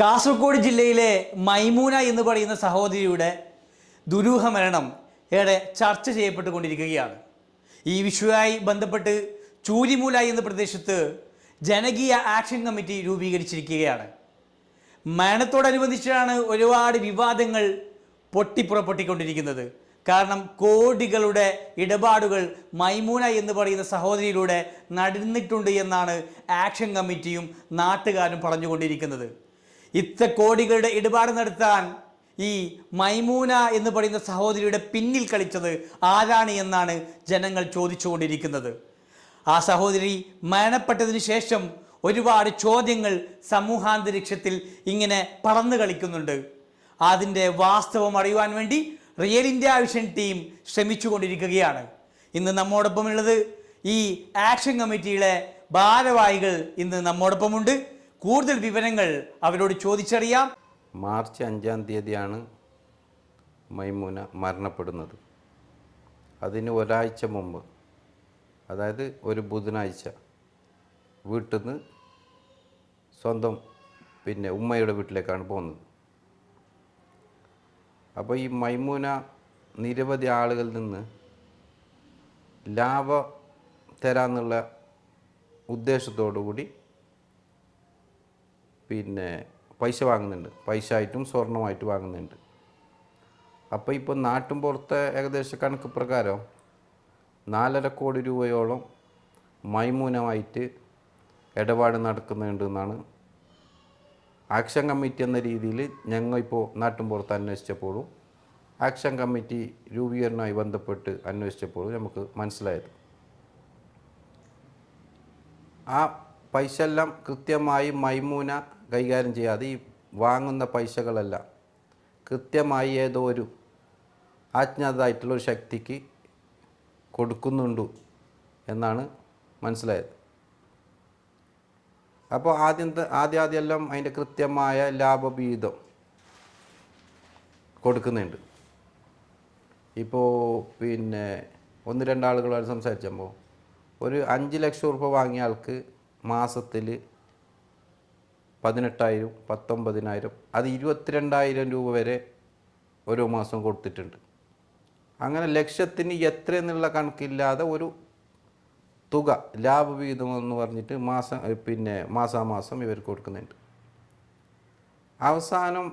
കാസർഗോഡ് ജില്ലയിലെ മൈമൂന എന്ന് പറയുന്ന സഹോദരിയുടെ ദുരൂഹ മരണം ഏറെ ചർച്ച ചെയ്യപ്പെട്ടുകൊണ്ടിരിക്കുകയാണ്. ഈ വിഷയവുമായി ബന്ധപ്പെട്ട് ചൂരിമൂല എന്ന പ്രദേശത്ത് ജനകീയ ആക്ഷൻ കമ്മിറ്റി രൂപീകരിച്ചിരിക്കുകയാണ്. മരണത്തോടനുബന്ധിച്ചാണ് ഒരുപാട് വിവാദങ്ങൾ പൊട്ടിപ്പുറപ്പെട്ടിക്കൊണ്ടിരിക്കുന്നത്. കാരണം കോടികളുടെ ഇടപാടുകൾ മൈമൂന എന്ന് പറയുന്ന സഹോദരിയിലൂടെ നടന്നിട്ടുണ്ട് എന്നാണ് ആക്ഷൻ കമ്മിറ്റിയും നാട്ടുകാരും പറഞ്ഞുകൊണ്ടിരിക്കുന്നത്. ഇത്ര കോടികളുടെ ഇടപാട് നടത്താൻ ഈ മൈമൂന എന്ന് പറയുന്ന സഹോദരിയുടെ പിന്നിൽ കളിച്ചത് ആരാണ് എന്നാണ് ജനങ്ങൾ ചോദിച്ചുകൊണ്ടിരിക്കുന്നത്. ആ സഹോദരി മരണപ്പെട്ടതിന് ശേഷം ഒരുപാട് ചോദ്യങ്ങൾ സമൂഹാന്തരീക്ഷത്തിൽ ഇങ്ങനെ പറന്നു കളിക്കുന്നുണ്ട്. അതിന്റെ വാസ്തവം അറിയുവാൻ വേണ്ടി റിയൽ ഇന്ത്യ വിഷൻ ടീം ശ്രമിച്ചുകൊണ്ടിരിക്കുകയാണ്. ഇന്ന് നമ്മോടൊപ്പമുള്ളത് ഈ ആക്ഷൻ കമ്മിറ്റിയിലെ ഭാരവാഹികൾ ഇന്ന് നമ്മോടൊപ്പമുണ്ട്. കൂടുതൽ വിവരങ്ങൾ അവരോട് ചോദിച്ചറിയാം. മാർച്ച് അഞ്ചാം തീയതിയാണ് മൈമൂന മരണപ്പെടുന്നത്. അതിന് ഒരാഴ്ച മുമ്പ് അതായത് ഒരു ബുധനാഴ്ച വീട്ടിൽ നിന്ന് സ്വന്തം പിന്നെ ഉമ്മയുടെ വീട്ടിലേക്കാണ് പോകുന്നത്. അപ്പോൾ ഈ മൈമൂന നിരവധി ആളുകളിൽ നിന്ന് ലാഭ തരാന്നുള്ള ഉദ്ദേശത്തോടു കൂടി പിന്നെ പൈസ വാങ്ങുന്നുണ്ട്. പൈസ ആയിട്ടും സ്വർണമായിട്ട് വാങ്ങുന്നുണ്ട്. അപ്പോൾ ഇപ്പോൾ നാട്ടും പുറത്തെ ഏകദേശ കണക്ക് പ്രകാരം നാലര കോടി രൂപയോളം മൈമൂനമായിട്ട് ഇടപാട് നടക്കുന്നുണ്ട് എന്നാണ് ആക്ഷൻ കമ്മിറ്റി എന്ന രീതിയിൽ ഞങ്ങൾ ഇപ്പോൾ നാട്ടും പുറത്ത് അന്വേഷിച്ചപ്പോഴും ആക്ഷൻ കമ്മിറ്റി രൂപീകരണവുമായി ബന്ധപ്പെട്ട് അന്വേഷിച്ചപ്പോഴും നമുക്ക് മനസ്സിലായത്. ആ പൈസ എല്ലാം കൃത്യമായി മൈമൂന കൈകാര്യം ചെയ്യാതെ ഈ വാങ്ങുന്ന പൈസകളല്ല. കൃത്യമായി ഏതോ ഒരു ആജ്ഞാതായിട്ടുള്ളൊരു ശക്തിക്ക് കൊടുക്കുന്നുണ്ടു എന്നാണ് മനസ്സിലായത്. അപ്പോൾ ആദ്യം ആദ്യ ആദ്യം ആദ്യം എല്ലാം അതിന്റെ കൃത്യമായ ലാഭവിഹിതം കൊടുക്കുന്നുണ്ട്. ഇപ്പോൾ പിന്നെ ഒന്ന് രണ്ടാളുകളായിട്ട് സംസാരിച്ചപ്പോൾ ഒരു അഞ്ച് ലക്ഷം രൂപ വാങ്ങിയ ആൾക്ക് മാസത്തിൽ പതിനെട്ടായിരം പത്തൊമ്പതിനായിരം അത് ഇരുപത്തിരണ്ടായിരം രൂപ വരെ ഓരോ മാസം കൊടുത്തിട്ടുണ്ട്. അങ്ങനെ ലക്ഷത്തിന് എത്ര എന്നുള്ള കണക്കില്ലാതെ ഒരു തുക ലാഭവിഹിതം എന്ന് പറഞ്ഞിട്ട് മാസം പിന്നെ മാസാമാസം ഇവർക്ക് കൊടുക്കുന്നുണ്ട്. അവസാനം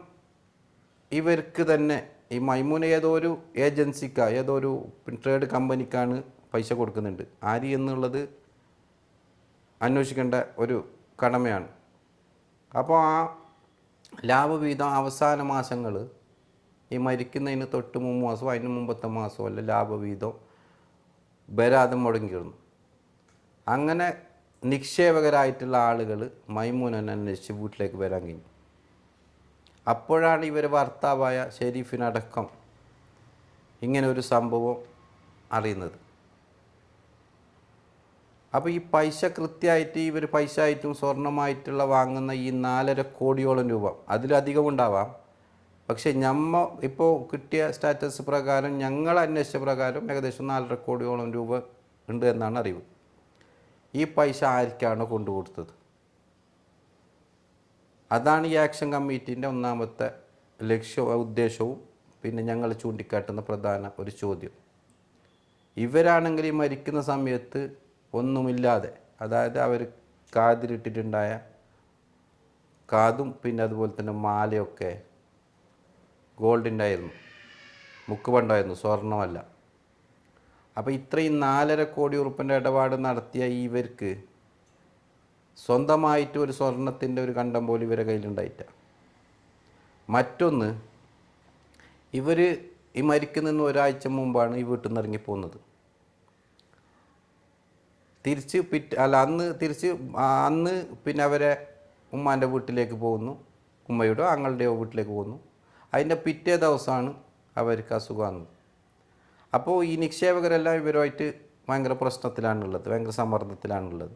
ഇവർക്ക് തന്നെ ഈ മൈമൂന ഏതോ ഒരു ഏജൻസിക്ക ഏതോ ഒരു ട്രേഡ് കമ്പനിക്കാണ് പൈസ കൊടുക്കുന്നുണ്ട്. ആര് എന്നുള്ളത് അന്വേഷിക്കേണ്ട ഒരു കടമയാണ്. അപ്പോൾ ആ ലാഭവിഹിതം അവസാന മാസങ്ങൾ ഈ മരിക്കുന്നതിന് തൊട്ട് മൂന്ന് മാസമോ അതിന് മുമ്പത്തെ മാസമോ അല്ല ലാഭവിഹിതം വരാതെ മുടങ്ങിയിരുന്നു അങ്ങനെ നിക്ഷേപകരായിട്ടുള്ള ആളുകൾ മൈമൂനൻ അന്വേഷിച്ച് വീട്ടിലേക്ക് വരാൻ കഴിഞ്ഞു. അപ്പോഴാണ് ഇവർ ഭർത്താവായ ഷെരീഫിനടക്കം ഇങ്ങനെ ഒരു സംഭവം അറിയുന്നത്. അപ്പോൾ ഈ പൈസ കൃത്യമായിട്ട് ഇവർ പൈസ ആയിട്ടും സ്വർണമായിട്ടുള്ള വാങ്ങുന്ന ഈ നാലര കോടിയോളം രൂപ അതിലധികം ഉണ്ടാവാം. പക്ഷേ ഞമ്മ ഇപ്പോൾ കിട്ടിയ സ്റ്റാറ്റസ് പ്രകാരം ഞങ്ങൾ അന്വേഷിച്ച പ്രകാരം ഏകദേശം നാലര കോടിയോളം രൂപ ഉണ്ട് എന്നാണ് അറിവ്. ഈ പൈസ ആർക്കാണ് കൊണ്ടുകൊടുത്തത്? അതാണ് ഈ ആക്ഷൻ കമ്മിറ്റീന്റെ ഒന്നാമത്തെ ലക്ഷ്യ ഉദ്ദേശവും പിന്നെ ഞങ്ങൾ ചൂണ്ടിക്കാട്ടുന്ന പ്രധാന ഒരു ചോദ്യം. ഇവരാണെങ്കിൽ ഈ മരിക്കുന്ന സമയത്ത് ഒന്നുമില്ലാതെ അതായത് അവർ കാതിലിട്ടിട്ടുണ്ടായ കാതും പിന്നെ അതുപോലെ തന്നെ മാലയൊക്കെ ഗോൾഡിന്റെ ആയിരുന്നു മുക്കുപണ്ടായിരുന്നു സ്വർണമല്ല. അപ്പോൾ ഇത്രയും നാലര കോടി ഉറുപ്പിന്റെ ഇടപാട് നടത്തിയ ഇവർക്ക് സ്വന്തമായിട്ട് ഒരു സ്വർണത്തിന്റെ ഒരു കണ്ടം പോലും ഇവരെ കയ്യിലുണ്ടായിട്ട മറ്റൊന്ന് ഇവർ ഈ മരിക്കുന്നതിന് ഒരാഴ്ച മുമ്പാണ് ഈ വീട്ടിൽ നിന്ന് ഇറങ്ങിപ്പോകുന്നത്. തിരിച്ച് പിറ്റ് അല്ല അന്ന് തിരിച്ച് അന്ന് പിന്നെ അവരെ ഉമ്മാന്റെ വീട്ടിലേക്ക് പോകുന്നു. ഉമ്മയുടെയോ ആങ്ങളുടെയോ വീട്ടിലേക്ക് പോകുന്നു. അതിന്റെ പിറ്റേ ദിവസമാണ് അവർക്ക് അസുഖം വന്നത്. അപ്പോൾ ഈ നിക്ഷേപകരെല്ലാം ഇവരുമായിട്ട് ഭയങ്കര പ്രശ്നത്തിലാണുള്ളത് ഭയങ്കര സമ്മർദ്ദത്തിലാണുള്ളത്.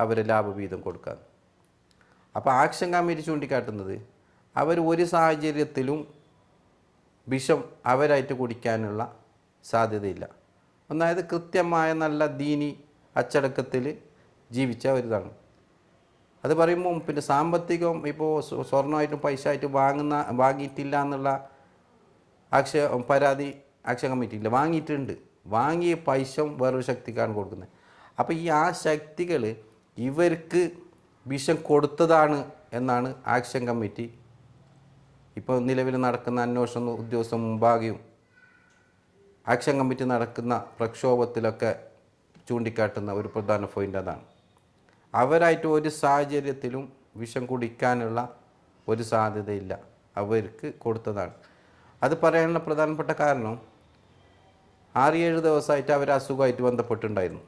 അവർ ലാഭവീതം കൊടുക്കാൻ. അപ്പോൾ ആക്ഷൻ കമ്മിറ്റി ചൂണ്ടിക്കാട്ടുന്നത് അവർ ഒരു സാഹചര്യത്തിലും വിഷം അവരായിട്ട് കുടിക്കാനുള്ള സാധ്യതയില്ല. ഒന്നായത് കൃത്യമായ നല്ല ദീനി അച്ചടക്കത്തിൽ ജീവിച്ച ഒരിതാണ്. അത് പറയുമ്പോൾ പിന്നെ സാമ്പത്തികം ഇപ്പോൾ സ്വർണമായിട്ടും പൈസ ആയിട്ടും വാങ്ങുന്ന വാങ്ങിയിട്ടില്ല എന്നുള്ള അക്ഷയ പരാതി അക്ഷയ കമ്മിറ്റിയില്ല. വാങ്ങിയിട്ടുണ്ട്. വാങ്ങിയ പൈസ വേറൊരു ശക്തിക്കാണ് കൊടുക്കുന്നത്. അപ്പോൾ ഈ ആ ശക്തികൾ ഇവർക്ക് വിഷം കൊടുത്തതാണ് എന്നാണ് ആക്ഷൻ കമ്മിറ്റി ഇപ്പോൾ നിലവിൽ നടക്കുന്ന അന്വേഷണ ഉദ്യോഗസ്ഥ മുമ്പാകെയും ആക്ഷൻ കമ്മിറ്റി നടക്കുന്ന പ്രക്ഷോഭത്തിലൊക്കെ ചൂണ്ടിക്കാട്ടുന്ന ഒരു പ്രധാന പോയിന്റ് അതാണ്. അവരായിട്ട് ഒരു സാഹചര്യത്തിലും വിഷം കുടിക്കാനുള്ള ഒരു സാധ്യതയില്ല. അവർക്ക് കൊടുത്തതാണ്. അത് പറയാനുള്ള പ്രധാനപ്പെട്ട കാരണം ആറ് ഏഴ് ദിവസമായിട്ട് അവർ അസുഖമായിട്ട് ബന്ധപ്പെട്ടുണ്ടായിരുന്നു.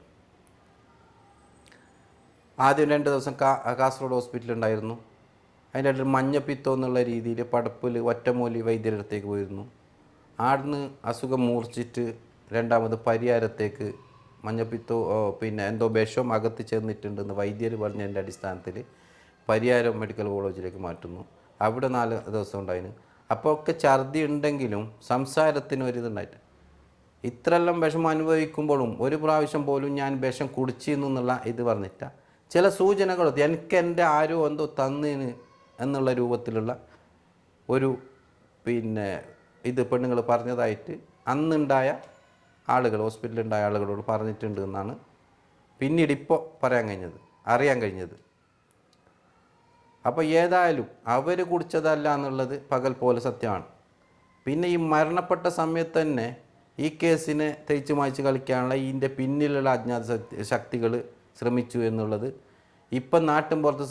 ആദ്യം രണ്ട് ദിവസം കാ കാസർഗോഡ് ഹോസ്പിറ്റലുണ്ടായിരുന്നു അതിന്റെ ഇടയിൽ മഞ്ഞപ്പിത്തം എന്നുള്ള രീതിയിൽ പടപ്പിൽ ഒറ്റമൂലി വൈദ്യരടുത്തേക്ക് പോയിരുന്നു. ആടുന്ന് അസുഖം മൂർച്ചിട്ട് രണ്ടാമത് പരിഹാരത്തേക്ക് മഞ്ഞപ്പിത്തോ പിന്നെ എന്തോ വിഷം അകത്ത് ചെന്നിട്ടുണ്ടെന്ന് വൈദ്യർ പറഞ്ഞതിന്റെ അടിസ്ഥാനത്തിൽ പരിയാരം മെഡിക്കൽ കോളേജിലേക്ക് മാറ്റുന്നു. അവിടെ നാല് ദിവസം ഉണ്ടായിരുന്നു അപ്പോൾ ഒക്കെ ഛർദി ഉണ്ടെങ്കിലും സംസാരത്തിന് ഒരു ഇതുണ്ടായിട്ട് ഇത്രയെല്ലാം വിഷം അനുഭവിക്കുമ്പോഴും ഒരു പ്രാവശ്യം പോലും ഞാൻ വിഷം കുടിച്ചിരുന്നു എന്നുള്ള ഇത് പറഞ്ഞിട്ട ചില സൂചനകൾ എനിക്ക് എന്റെ ആരോ എന്തോ തന്നിന് എന്നുള്ള രൂപത്തിലുള്ള ഒരു പിന്നെ ഇത് പെണ്ണുങ്ങൾ പറഞ്ഞതായിട്ട് അന്നുണ്ടായ ആളുകൾ ഹോസ്പിറ്റലിലുണ്ടായ ആളുകളോട് പറഞ്ഞിട്ടുണ്ട് എന്നാണ് പിന്നീട് ഇപ്പോൾ പറയാൻ കഴിഞ്ഞത് അറിയാൻ കഴിഞ്ഞത്. അപ്പോൾ ഏതായാലും അവർ കുടിച്ചതല്ല എന്നുള്ളത് പകൽ പോലെ സത്യമാണ്. പിന്നെ ഈ മരണപ്പെട്ട സമയത്ത് തന്നെ ഈ കേസിനെ തേച്ച് മായ്ച്ച് കളിക്കാനുള്ള ഇതിന്റെ പിന്നിലുള്ള അജ്ഞാത ശക്തികൾ ശ്രമിച്ചു എന്നുള്ളത് ഇപ്പം നാട്ടിൻ പുറത്ത്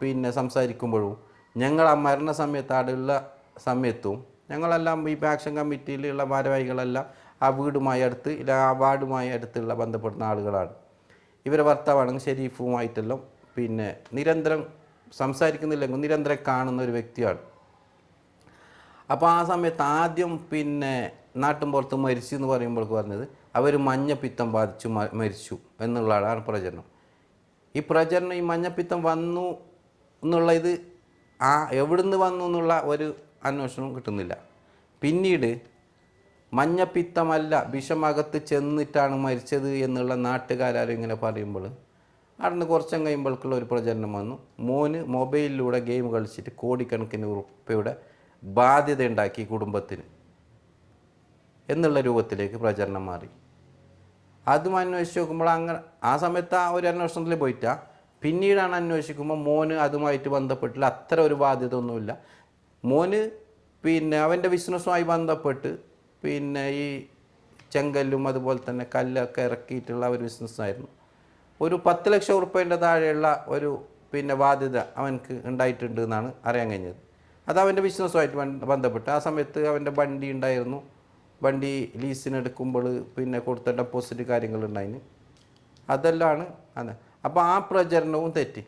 പിന്നെ സംസാരിക്കുമ്പോഴും ഞങ്ങൾ ആ മരണ സമയത്ത് അവിടെയുള്ള സമയത്തും ഞങ്ങളെല്ലാം ഈ ആക്ഷൻ കമ്മിറ്റിയിലുള്ള ഭാരവാഹികളെല്ലാം ആ വീടുമായി അടുത്ത് ഇല്ല ആ വാർഡുമായി അടുത്തുള്ള ബന്ധപ്പെടുന്ന ആളുകളാണ്. ഇവരെ ഭർത്താവാണെങ്കിൽ ഷെരീഫുമായിട്ടെല്ലാം പിന്നെ നിരന്തരം സംസാരിക്കുന്നില്ലെങ്കിൽ നിരന്തരം കാണുന്ന ഒരു വ്യക്തിയാണ്. അപ്പോൾ ആ സമയത്ത് ആദ്യം പിന്നെ നാട്ടും പുറത്ത് മരിച്ചു എന്ന് പറയുമ്പോൾ പറഞ്ഞത് അവർ മഞ്ഞപ്പിത്തം ബാധിച്ചു മരിച്ചു എന്നുള്ളതാണ് പ്രചരണം. ഈ പ്രചരണം ഈ മഞ്ഞപ്പിത്തം വന്നു എന്നുള്ള ഇത് ആ എവിടുന്ന് വന്നു എന്നുള്ള ഒരു അന്വേഷണം കിട്ടുന്നില്ല. പിന്നീട് മഞ്ഞപ്പിത്തമല്ല വിഷമകത്ത് ചെന്നിട്ടാണ് മരിച്ചത് എന്നുള്ള നാട്ടുകാരും ഇങ്ങനെ പറയുമ്പോൾ അവിടുന്ന് കുറച്ചും കഴിയുമ്പോഴേക്കുള്ള ഒരു പ്രചരണം വന്നു. മോന് മൊബൈലിലൂടെ ഗെയിം കളിച്ചിട്ട് കോടിക്കണക്കിന് ഉറുപ്പയുടെ ബാധ്യത ഉണ്ടാക്കി കുടുംബത്തിന് എന്നുള്ള രൂപത്തിലേക്ക് പ്രചരണം മാറി. അതും അന്വേഷിച്ച് നോക്കുമ്പോൾ അങ്ങനെ ആ സമയത്ത് ആ ഒരു അന്വേഷണത്തിൽ പോയിട്ടാ. പിന്നീടാണ് അന്വേഷിക്കുമ്പോൾ മോന് അതുമായിട്ട് ബന്ധപ്പെട്ടില്ല അത്ര ഒരു ബാധ്യത ഒന്നുമില്ല. മോന് പിന്നെ അവന്റെ ബിസിനസ്സുമായി ബന്ധപ്പെട്ട് പിന്നെ ഈ ചെങ്കല്ലും അതുപോലെ തന്നെ കല്ലൊക്കെ ഇറക്കിയിട്ടുള്ള ഒരു ബിസിനസ്സായിരുന്നു ഒരു പത്ത് ലക്ഷം ഉറുപ്പ്യന്റെ താഴെയുള്ള ഒരു പിന്നെ ബാധ്യത അവനക്ക് ഉണ്ടായിട്ടുണ്ട് എന്നാണ് അറിയാൻ കഴിഞ്ഞത്. അത് അവന്റെ ബിസിനസ്സുമായിട്ട് ബന്ധ- ബന്ധപ്പെട്ട്. ആ സമയത്ത് അവന്റെ വണ്ടി ഉണ്ടായിരുന്നു. വണ്ടി ലീസിനെടുക്കുമ്പോൾ പിന്നെ കൊടുത്ത ഡെപ്പോസിറ്റ് കാര്യങ്ങളുണ്ടായിന്. അതെല്ലാമാണ് അതെ അപ്പോൾ ആ പ്രചരണവും തെറ്റി.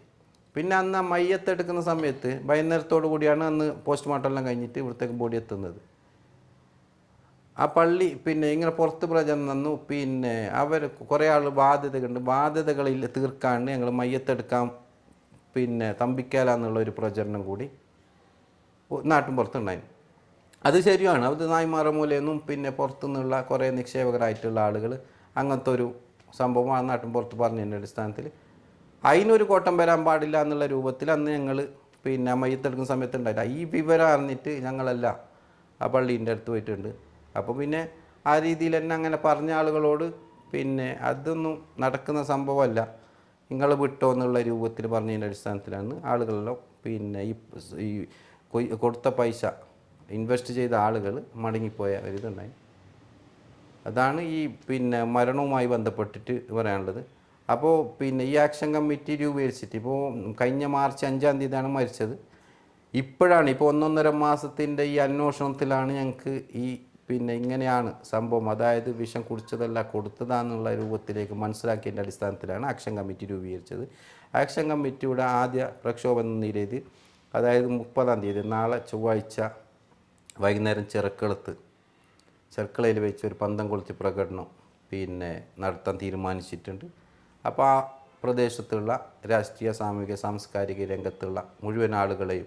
പിന്നെ അന്ന് ആ മയ്യത്തെടുക്കുന്ന സമയത്ത് വൈകുന്നേരത്തോടു കൂടിയാണ് അന്ന് പോസ്റ്റ്മോർട്ടം എല്ലാം കഴിഞ്ഞിട്ട് ഇവിടത്തേക്ക് ബോഡി എത്തുന്നത്. ആ പള്ളി പിന്നെ ഇങ്ങനെ പുറത്ത് പ്രചരണം തന്നു. പിന്നെ അവർ കുറേ ആൾ ബാധ്യതകളുണ്ട് ബാധ്യതകളിൽ തീർക്കാണ്ട് ഞങ്ങൾ മയ്യത്തെടുക്കാം. പിന്നെ തമ്പിക്കാലെന്നുള്ള ഒരു പ്രചരണം കൂടി നാട്ടിൻ പുറത്തുണ്ടായിരുന്നു. അത് ശരിയാണ്. അത് നായ്മാറ മൂലയൊന്നും പിന്നെ പുറത്തുനിന്നുള്ള കുറേ നിക്ഷേപകരായിട്ടുള്ള ആളുകൾ അങ്ങനത്തെ ഒരു സംഭവം ആ നാട്ടിൻ പുറത്ത് പറഞ്ഞതിന്റെ അടിസ്ഥാനത്തിൽ. അതിനൊരു കോട്ടം വരാൻ പാടില്ല എന്നുള്ള രൂപത്തിൽ അന്ന് ഞങ്ങൾ പിന്നെ മയ്യത്തെടുക്കുന്ന സമയത്ത് ഈ വിവരം അറിഞ്ഞിട്ട് ഞങ്ങളെല്ലാം ആ പള്ളീന്റെ അടുത്ത് പോയിട്ടുണ്ട്. അപ്പോൾ പിന്നെ ആ രീതിയിൽ തന്നെ അങ്ങനെ പറഞ്ഞ ആളുകളോട് പിന്നെ അതൊന്നും നടക്കുന്ന സംഭവമല്ല. നിങ്ങൾ വിട്ടോ എന്നുള്ള രൂപത്തിൽ പറഞ്ഞതിന്റെ അടിസ്ഥാനത്തിലാണ് ആളുകളെല്ലാം പിന്നെ ഈ കൊടുത്ത പൈസ ഇൻവെസ്റ്റ് ചെയ്ത ആളുകൾ മടങ്ങിപ്പോയ ഒരിതുണ്ടായി അതാണ് ഈ പിന്നെ മരണവുമായി ബന്ധപ്പെട്ടിട്ട് പറയാനുള്ളത്. അപ്പോൾ പിന്നെ ഈ ആക്ഷൻ കമ്മിറ്റി രൂപീകരിച്ചിട്ട് ഇപ്പോൾ കഴിഞ്ഞ മാർച്ച് അഞ്ചാം തീയതിയാണ് മരിച്ചത്. ഇപ്പോഴാണ് ഇപ്പോൾ ഒന്നൊന്നര മാസത്തിന്റെ ഈ അന്വേഷണത്തിലാണ് ഞങ്ങൾക്ക് ഈ പിന്നെ ഇങ്ങനെയാണ് സംഭവം. അതായത് വിഷം കുടിച്ചതല്ല കൊടുത്തതാന്നുള്ള രൂപത്തിലേക്ക് മനസ്സിലാക്കിയതിന്റെ അടിസ്ഥാനത്തിലാണ് ആക്ഷൻ കമ്മിറ്റി രൂപീകരിച്ചത്. ആക്ഷൻ കമ്മിറ്റിയുടെ ആദ്യ പ്രക്ഷോഭം എന്ന നിലയിൽ അതായത് മുപ്പതാം തീയതി നാളെ ചൊവ്വാഴ്ച വൈകുന്നേരം ചെറുക്കളത്ത് ചെറുക്കളയിൽ വെച്ച് ഒരു പന്തം കൊളുത്തി പ്രകടനം പിന്നെ നടത്താൻ തീരുമാനിച്ചിട്ടുണ്ട്. അപ്പോൾ ആ പ്രദേശത്തുള്ള രാഷ്ട്രീയ സാമൂഹിക സാംസ്കാരിക രംഗത്തുള്ള മുഴുവൻ ആളുകളെയും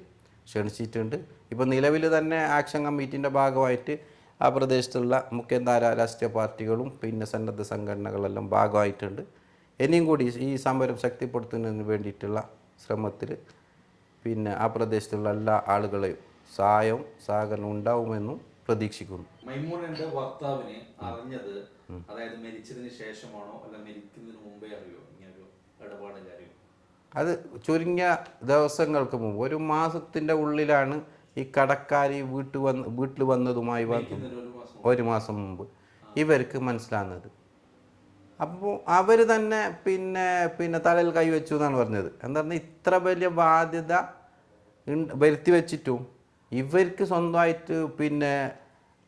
ക്ഷണിച്ചിട്ടുണ്ട്. ഇപ്പോൾ നിലവിൽ തന്നെ ആക്ഷൻ കമ്മിറ്റിന്റെ ഭാഗമായിട്ട് ആ പ്രദേശത്തുള്ള മുഖ്യധാര രാഷ്ട്രീയ പാർട്ടികളും പിന്നെ സന്നദ്ധ സംഘടനകളെല്ലാം ഭാഗമായിട്ടുണ്ട്. ഇനിയും കൂടി ഈ സമരം ശക്തിപ്പെടുത്തുന്നതിന് വേണ്ടിയിട്ടുള്ള ശ്രമത്തിൽ പിന്നെ ആ പ്രദേശത്തുള്ള എല്ലാ ആളുകളെയും സഹായവും സഹകരണം ഉണ്ടാവുമെന്നും പ്രതീക്ഷിക്കുന്നു. ഭർത്താവിനെ അറിഞ്ഞത് അതായത് മരിച്ചതിന് ശേഷമാണോ അല്ല മരിക്കുന്നതിന് മുമ്പേ അറിയോ? ഇങ്ങനൊരു അറിയോ അത് ചുരുങ്ങിയ ദിവസങ്ങൾക്ക് മുമ്പ് ഒരു മാസത്തിന്റെ ഉള്ളിലാണ് ഈ കടക്കാരി വീട്ടിൽ വന്ന് വീട്ടിൽ വന്നതുമായി വന്ന് ഒരു മാസം മുമ്പ്. ഇവർക്ക് മനസ്സിലാകുന്നത് അപ്പോൾ അവർ തന്നെ പിന്നെ പിന്നെ തലയിൽ കൈവച്ചു എന്നാണ് പറഞ്ഞത്. എന്താ പറഞ്ഞാൽ ഇത്ര വലിയ ബാധ്യത വരുത്തി വെച്ചിട്ടും ഇവർക്ക് സ്വന്തമായിട്ട് പിന്നെ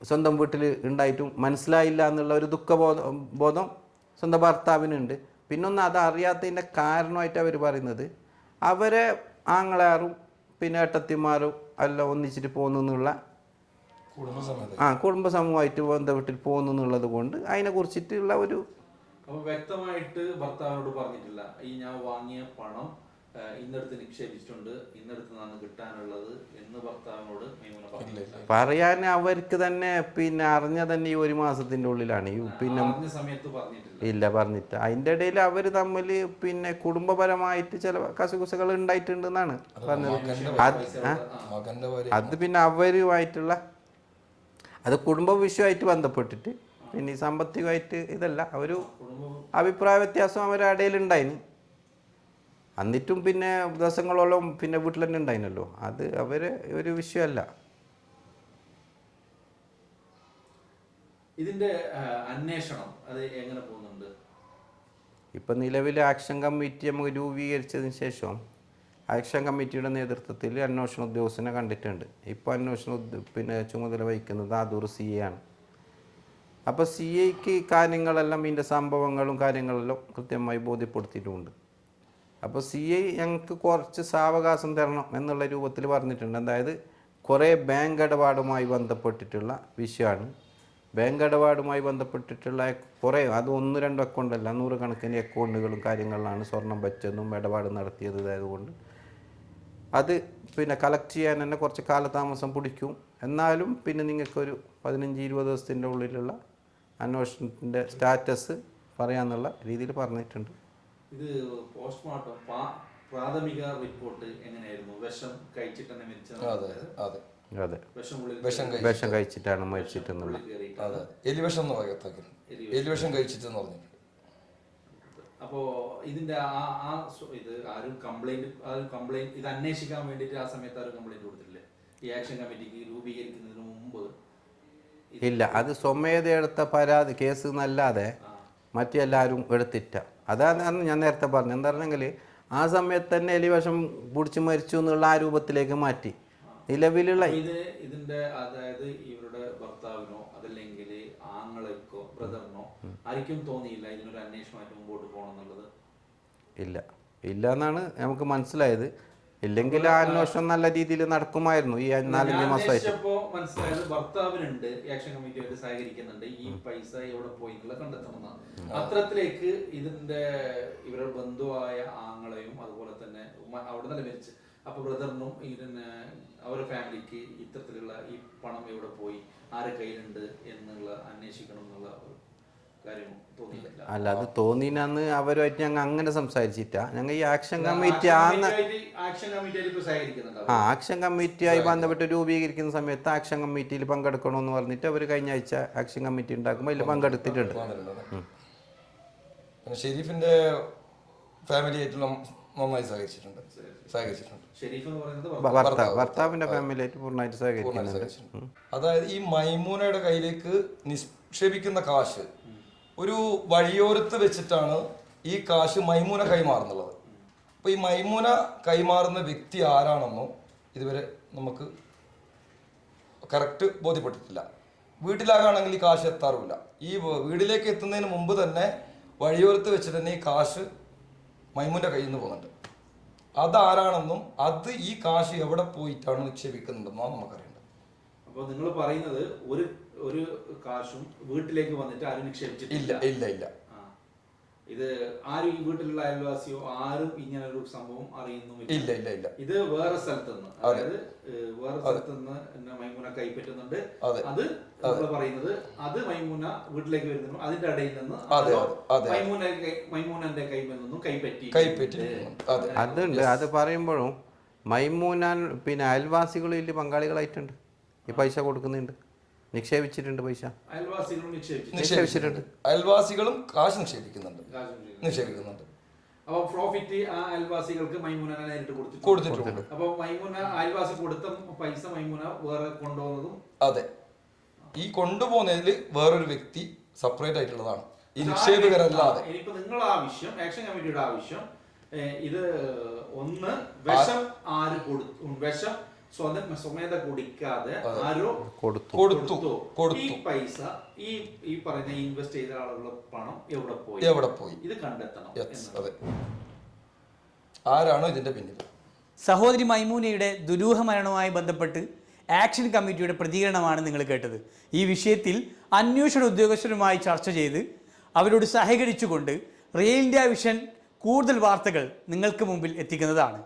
സ്വന്തം വീട്ടിൽ ഉണ്ടായിട്ടും മനസ്സിലായില്ല എന്നുള്ള ഒരു ദുഃഖബോധം ബോധം സ്വന്തം ഭർത്താവിനുണ്ട്. പിന്നൊന്ന് അത് അറിയാത്തതിന്റെ കാരണമായിട്ട് അവർ പറയുന്നത് അവരെ ആങ്ങളാറും പിന്നെ ഏട്ടത്തിമാരും എല്ലാം ഒന്നിച്ചിട്ട് പോകുന്നു എന്നുള്ള ആ കുടുംബ സമൂഹമായിട്ട് ബന്ധപ്പെട്ടിൽ പോകുന്നു എന്നുള്ളത് കൊണ്ട് അതിനെ കുറിച്ചിട്ടുള്ള ഒരു വ്യക്തമായിട്ട് ഭർത്താവിനോട് പറഞ്ഞിട്ടില്ല ഈ ഞാൻ വാങ്ങിയ പണം ഇന്നടുത്ത് നിക്ഷേപിച്ചിട്ടുണ്ട്. ഇന്നടുത്ത് നിന്നാണ് കിട്ടാനുള്ളത് എന്ന് ഭർത്താവിനോട് പറയാൻ അവർക്ക് തന്നെ പിന്നെ അറിഞ്ഞ തന്നെ ഈ ഒരു മാസത്തിന്റെ ഉള്ളിലാണ്. ഈ പിന്നെ സമയത്ത് പറഞ്ഞിട്ടില്ല. ഇല്ല പറഞ്ഞിട്ട്. അതിന്റെ ഇടയിൽ അവർ തമ്മിൽ പിന്നെ കുടുംബപരമായിട്ട് ചില കസുകുസകൾ ഉണ്ടായിട്ടുണ്ട് എന്നാണ് പറഞ്ഞത്. അത് പിന്നെ അവരുമായിട്ടുള്ള അത് കുടുംബ വിഷയമായിട്ട് ബന്ധപ്പെട്ടിട്ട് പിന്നെ ഈ സാമ്പത്തികമായിട്ട് ഇതല്ല ഒരു അഭിപ്രായ വ്യത്യാസം അവരുടെ ഇടയിൽ ഉണ്ടായിന്. എന്നിട്ടും പിന്നെ ദിവസങ്ങളോളം പിന്നെ വീട്ടിൽ തന്നെ ഉണ്ടായിരുന്നല്ലോ അത് അവർ ഒരു വിഷയമല്ല. ഇതിന്റെ അന്വേഷണം അത് എങ്ങനെ പോകുന്നുണ്ട്? ഇപ്പം നിലവിൽ ആക്ഷൻ കമ്മിറ്റി നമുക്ക് രൂപീകരിച്ചതിന് ശേഷം ആക്ഷൻ കമ്മിറ്റിയുടെ നേതൃത്വത്തിൽ അന്വേഷണ ഉദ്യോഗസ്ഥനെ കണ്ടിട്ടുണ്ട്. ഇപ്പോൾ അന്വേഷണ പിന്നെ ചുമതല വഹിക്കുന്നത് ആദൂർ സി എ ആണ്. അപ്പോൾ സി എക്ക് കാര്യങ്ങളെല്ലാം ഇതിന്റെ സംഭവങ്ങളും കാര്യങ്ങളെല്ലാം കൃത്യമായി ബോധ്യപ്പെടുത്തിയിട്ടുമുണ്ട് അപ്പോൾ സി ഐ ഞങ്ങൾക്ക് കുറച്ച് സാവകാശം തരണം എന്നുള്ള രൂപത്തിൽ പറഞ്ഞിട്ടുണ്ട്. അതായത് കുറേ ബാങ്ക് ഇടപാടുമായി ബന്ധപ്പെട്ടിട്ടുള്ള വിഷയമാണ്. ബാങ്ക് ഇടപാടുമായി ബന്ധപ്പെട്ടിട്ടുള്ള കുറേ അത് ഒന്ന് രണ്ട് അക്കൗണ്ടല്ല നൂറുകണക്കിന് അക്കൗണ്ടുകളും കാര്യങ്ങളിലാണ് സ്വർണം വെച്ചതും ഇടപാട് നടത്തിയത് ആയതുകൊണ്ട്. അത് പിന്നെ കളക്ട് ചെയ്യാൻ തന്നെ കുറച്ച് കാലതാമസം പിടിക്കും. എന്നാലും പിന്നെ നിങ്ങൾക്കൊരു പതിനഞ്ച് ഇരുപത് ദിവസത്തിന്റെ ഉള്ളിലുള്ള അന്വേഷണത്തിന്റെ സ്റ്റാറ്റസ് പറയാമെന്നുള്ള രീതിയിൽ പറഞ്ഞിട്ടുണ്ട്. ഇത് പോസ്റ്റ്മോർട്ടം പ്രാഥമിക റിപ്പോർട്ട് എങ്ങനെയായിരുന്നു? വിഷം കഴിച്ചിട്ട് തന്നെ അതെ മരിച്ചത് അതെ. അതെ. വിഷം ഉള്ളിൽ വിഷം കഴി വിഷം കഴിച്ചിട്ടാണ് മരിച്ചിട്ടെന്നുള്ള അതെ. എലിവിഷം എന്ന് പറയത്തക്ക എലിവിഷം. കഴിച്ചിട്ടെന്ന് പറഞ്ഞിട്ടുണ്ട്. അപ്പോ ഇതിന്റെ ആ ആ ഇത് ആരും കംപ്ലൈന്റ് ആരും കംപ്ലൈന്റ് ഇത് അന്വേഷിക്കാൻ വേണ്ടിയിട്ട് ആ സമയത്ത് ആരും കംപ്ലൈന്റ് കൊടുത്തിട്ടില്ലേ? ഈ ആക്ഷൻ കമ്മിറ്റിക്ക് രൂപീകരിക്കുന്നതിന് മുമ്പ്. ഇല്ല അത് സ്വമേധയെടുത്ത പരാതി കേസ് എന്നല്ലാതെ മറ്റെല്ലാവരും എടുത്തിട്ട അതാണ് ഞാൻ നേരത്തെ പറഞ്ഞത്. എന്താ പറഞ്ഞെങ്കിൽ ആ സമയത്ത് തന്നെ എലിവശം പിടിച്ച് മരിച്ചു എന്നുള്ള ആ രൂപത്തിലേക്ക് മാറ്റി. നിലവിലുള്ള ഇത് ഇതിന്റെ അതായത് ഇവരുടെ ഭർത്താവിനോ അതല്ലെങ്കിൽ ആങ്ങളെക്കോ ബ്രദറിനോ ആർക്കും തോന്നിയില്ല ഇതിനൊരു അന്വേഷണമായിട്ട് മുമ്പോട്ട് പോകണം എന്നുള്ളത്? ഇല്ല. ഇല്ല എന്നാണ് നമുക്ക് മനസ്സിലായത്. ഇല്ലെങ്കിൽ ആ അന്വേഷണം നല്ല രീതിയിൽ നടക്കുമായിരുന്നു ഈ നാലഞ്ച് മാസമായിട്ട്. മനസ്സിലായത് ഭർത്താവിനുണ്ട് ആക്ഷൻ കമ്മിറ്റിയായിട്ട് സഹകരിക്കുന്നുണ്ട്. ഈ പൈസ എവിടെ പോയി കണ്ടെത്തണം അത്തരത്തിലേക്ക് ഇതിന്റെ ഇവരുടെ ബന്ധുവായ ആങ്ങളെയും അതുപോലെ തന്നെ അവിടെ തന്നെ മരിച്ച്. അപ്പൊ ബ്രദറിനും ഇതിന് അവരുടെ ഫാമിലിക്ക് ഇത്തരത്തിലുള്ള ഈ പണം എവിടെ പോയി ആരെ കയ്യിലുണ്ട് എന്നുള്ള അന്വേഷിക്കണം എന്നുള്ള അല്ല അത് തോന്നിനാന്ന് അവരുമായിട്ട് ഞങ്ങൾ അങ്ങനെ സംസാരിച്ചിട്ടാ. ഞങ്ങൾ ഈ ആക്ഷൻ കമ്മിറ്റി ആന്ന് ആ ആക്ഷൻ കമ്മിറ്റിയായി ബന്ധപ്പെട്ട് രൂപീകരിക്കുന്ന സമയത്ത് ആക്ഷൻ കമ്മിറ്റിയിൽ പങ്കെടുക്കണമെന്ന് പറഞ്ഞിട്ട് അവർ കഴിഞ്ഞ ആഴ്ച ആക്ഷൻ കമ്മിറ്റി ഉണ്ടാക്കുമ്പോൾ അതിൽ പങ്കെടുത്തിട്ടുണ്ട്. ഷെരീഫിന്റെ ഫാമിലി ആയിട്ടുള്ള നന്നായി സഹകരിച്ചിട്ടുണ്ട്. ഭർത്താവിന്റെ ഫാമിലിയായിട്ട് പൂർണമായിട്ട് സഹകരിച്ചിട്ടുണ്ട്. അതായത് ഈ മൈമൂനയുടെ കയ്യിലേക്ക് നിക്ഷേപിക്കുന്ന കാശ് ഒരു വഴിയോരത്ത് വെച്ചിട്ടാണ് ഈ കാശ് മൈമൂന കൈമാറുന്നുള്ളത്. അപ്പോൾ ഈ മൈമൂന കൈമാറുന്ന വ്യക്തി ആരാണെന്നോ ഇതുവരെ നമുക്ക് കറക്റ്റ് ബോധ്യപ്പെട്ടിട്ടില്ല. വീട്ടിലാകാണെങ്കിൽ ഈ കാശ് എത്താറുമില്ല. ഈ വീട്ടിലേക്ക് എത്തുന്നതിന് മുമ്പ് തന്നെ വഴിയോരത്ത് വെച്ച് തന്നെ ഈ കാശ് മൈമൂന്റെ കയ്യിൽ നിന്ന് പോകുന്നുണ്ട്. അതാരാണെന്നും അത് ഈ കാശ് എവിടെ പോയിട്ടാണ് നിക്ഷേപിക്കുന്നുണ്ടെന്നോ നമുക്കറിയേണ്ടത് അപ്പൊ നിങ്ങൾ പറയുന്നത് ഒരു ഒരു കാശും വീട്ടിലേക്ക് വന്നിട്ട് ആരും നിക്ഷേപിച്ചിട്ടില്ല. ഇല്ല ഇല്ല ഇല്ല. ആ. ഇത് ആരും ഈ വീട്ടിലുള്ള അയൽവാസിയോ ആരും ഇങ്ങനെ ഒരു സംഭവം അറിയുന്നുമില്ല. ഇല്ല ഇല്ല ഇല്ല. ഇത് വേറെ സ്ഥലത്ത് നിന്ന് അതായത് ഏഹ്, വേറെ സ്ഥലത്ത് നിന്ന് എന്നെ മൈമൂന കൈപ്പറ്റുന്നുണ്ട്. അതെ. അത് നമ്മൾ പറയുന്നത് അത് മൈമൂന വീട്ടിലേക്ക് വരുന്നു അതിന്റെ ഇടയിൽ നിന്ന് അതെ, അതോ അതെ. മൈമൂന മൈമൂനന്റെ കൈമിൽ നിന്നും കൈപ്പറ്റി. കൈപ്പറ്റി അതെ. അതുണ്ട് അത് പറയുമ്പോഴും മൈമൂനാൻ പിന്നെ അയൽവാസികളിൽ പങ്കാളികളായിട്ടുണ്ട്. ഈ പൈസ കൊടുക്കുന്നുണ്ട്. നിക്ഷേപിച്ചിട്ടുണ്ട് പൈസ? അയൽവാസികളും നിക്ഷേപിച്ചു നിക്ഷേപിച്ചിട്ടുണ്ട്. അയൽവാസികളും കാശ് നിക്ഷേപിക്കുന്നുണ്ട്. നിക്ഷേപിക്കുന്നുണ്ട്. അപ്പൊ പ്രോഫിറ്റ് ആ അയൽവാസികൾക്ക് മൈമൂന നേരിട്ട് കൊടുത്തു കൊടുത്തിട്ടുണ്ട്. അപ്പൊ മൈമൂന അയൽവാസി കൊടുത്ത പൈസ മൈമൂന വേറെ കൊണ്ടുപോകുന്നതും? അതെ. ഈ കൊണ്ടുപോകുന്നതിൽ വേറൊരു വ്യക്തി സെപ്പറേറ്റ് ആയിട്ടുള്ളതാണ്. ഈ നിക്ഷേപകരല്ലാതെ. ഇനിയിപ്പോ നിങ്ങളുടെ ആവശ്യം ആക്ഷൻ കമ്മിറ്റിയുടെ ആവശ്യം ഇത് ഒന്ന് വിഷം ആര് കൊടുത്തു വിഷം സ്വന്തം സ്വമേധ കുടിക്കാതെ ആരോ കൊടുത്തു. കൊടുത്തു. ഈ പൈസ ഈ ഈ പറയുന്ന ഇൻവെസ്റ്റ് ചെയ്ത ആളുകളുടെ പണം എവിടെ പോയി? എവിടെ പോയി? ഇത് കണ്ടെത്തണം. അതെ. ആരാണോ ഇതിന്റെ പിന്നിൽ സഹോദരി മൈമൂനയുടെ ദുരൂഹ മരണവുമായി ബന്ധപ്പെട്ട് ആക്ഷൻ കമ്മിറ്റിയുടെ പ്രതികരണമാണ് നിങ്ങൾ കേട്ടത്. ഈ വിഷയത്തിൽ അന്വേഷണ ഉദ്യോഗസ്ഥരുമായി ചർച്ച ചെയ്ത് അവരോട് സഹകരിച്ചുകൊണ്ട് റെയിൽ ഇന്ത്യ വിഷൻ കൂടുതൽ വാർത്തകൾ നിങ്ങൾക്ക് മുമ്പിൽ എത്തിക്കുന്നതാണ്.